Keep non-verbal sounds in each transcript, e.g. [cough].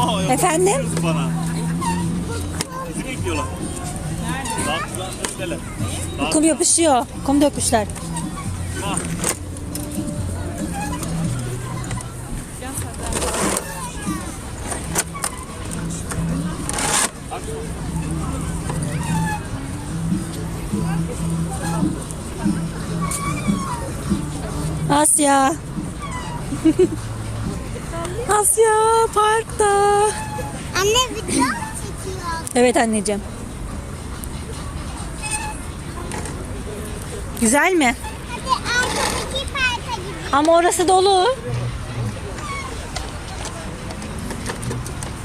Aa, ya, Efendim? Bana. Bizi bekliyorlar. Daha Kum yapışıyor. Kum dökmüşler. Ah. Asya. [laughs] Asya parkta. Anne video çekiyor? Evet anneciğim. Güzel mi? Hadi arkadaki parka gidelim. Ama orası dolu.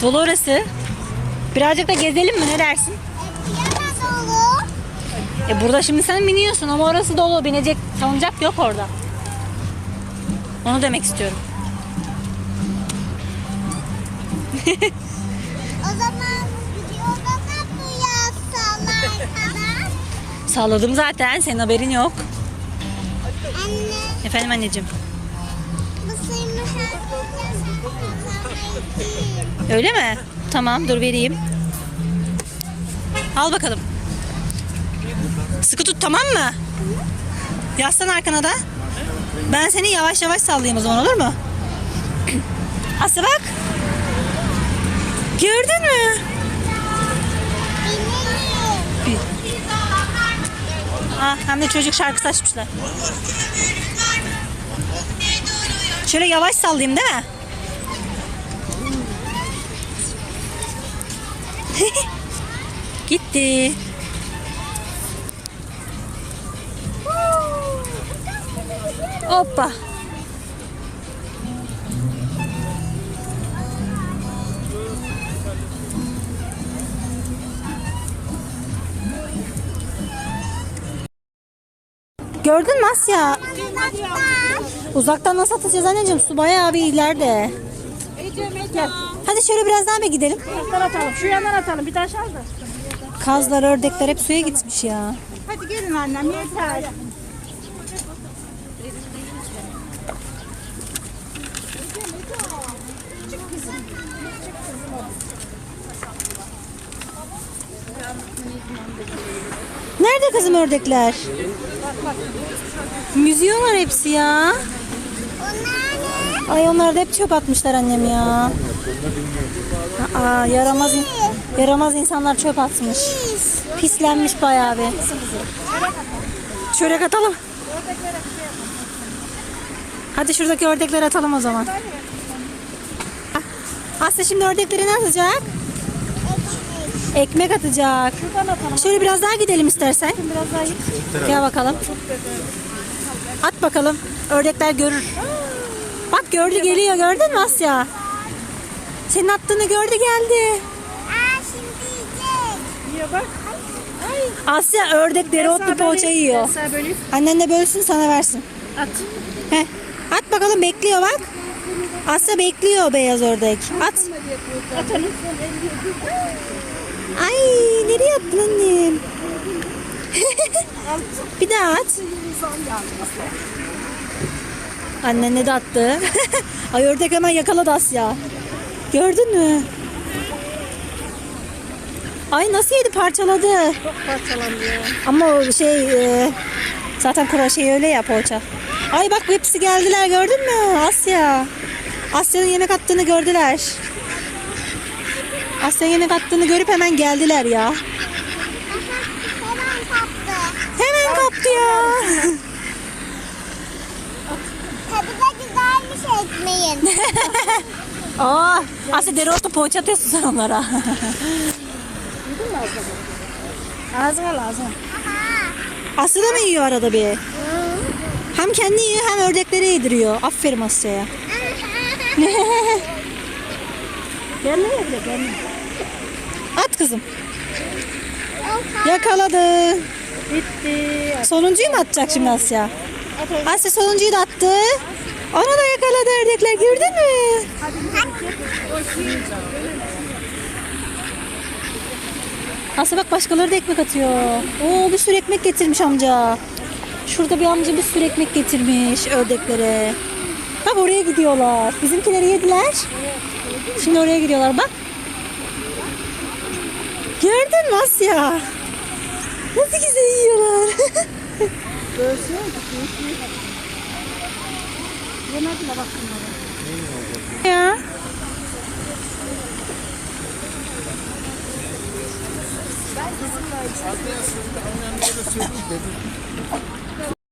Dolu orası. Birazcık da gezelim mi ne dersin? Dolu. E burada şimdi sen biniyorsun ama orası dolu. Binecek salıncak yok orada. Onu demek istiyorum. [laughs] O zaman videoda nasıl yazsalar sana? Salladım zaten. Senin haberin yok. Anne Efendim anneciğim. bu suyumu sen Öyle mi? Tamam dur vereyim. Al bakalım. Sıkı tut tamam mı? Yaslan arkana da. Ben seni yavaş yavaş sallayayım o zaman olur mu? Aslı bak. Gördün mü? Binelim. Ah, hem de çocuk şarkısı açmışlar. Şöyle yavaş sallayayım değil mi? [laughs] Gitti. Hoppa. Gördün mü Asya? Uzaktan nasıl atacağız anneciğim? Su bayağı bir ileride. Gel. Hadi şöyle biraz daha bir gidelim. Yandan atalım. Şu yandan atalım. Bir taş al da. Kazlar, ördekler hep suya gitmiş ya. Hadi gelin annem yeter. Nerede kızım ördekler? Yüzüyorlar hepsi ya. Ay onlar da hep çöp atmışlar annem ya. Aa, yaramaz, yaramaz insanlar çöp atmış. Pislenmiş bayağı bir. Çörek atalım. Hadi şuradaki ördekleri atalım o zaman. Aslı şimdi ördekleri ne atacak? Ekmek atacak. Şöyle biraz daha gidelim istersen. Biraz daha git. Gel bakalım. At bakalım. Ördekler görür. Bak gördü geliyor gördün mü Asya? Senin attığını gördü geldi. Aa şimdi yiyecek. Yiyor bak. Asya ördek dereotlu poğaça yiyor. Annen de bölsün sana versin. at. Heh. At bakalım bekliyor bak. Asya bekliyor beyaz ördek. At. Atalım. Ay nereye attın annem? [laughs] Bir daha at. Annen ne de attı. [laughs] Ay ördek hemen yakaladı Asya. Gördün mü? Ay nasıl yedi parçaladı. Çok parçalandı. Ama o şey e, zaten kura şey öyle ya poğaça. Ay bak hepsi geldiler gördün mü Asya? Asya'nın yemek attığını gördüler. Asya yemek attığını görüp hemen geldiler ya. Hemen kaptı. Hemen kaptı ya. Tadı da güzelmiş ekmeğin. [laughs] Aa, Asya dereotlu poğaça atıyorsun sen onlara. Ağzına lazım. Asya da mı yiyor arada bir? Hem kendi yiyor hem ördeklere yediriyor. Aferin Asya'ya. [laughs] [laughs] Gelmiyor bile gelmiyor. Kızım. Yakaladı. Bitti. Sonuncuyu mu atacak şimdi Asya? Asya sonuncuyu da attı. Onu da yakaladı ördekler gördün mü? Asya bak başkaları da ekmek atıyor. Oo bir sürü ekmek getirmiş amca. Şurada bir amca bir sürü ekmek getirmiş ördeklere. Bak oraya gidiyorlar. Bizimkileri yediler. Şimdi oraya gidiyorlar bak. Gördün mü Asya? Nasıl güzel yiyorlar. Yemediler bak bunları. ya.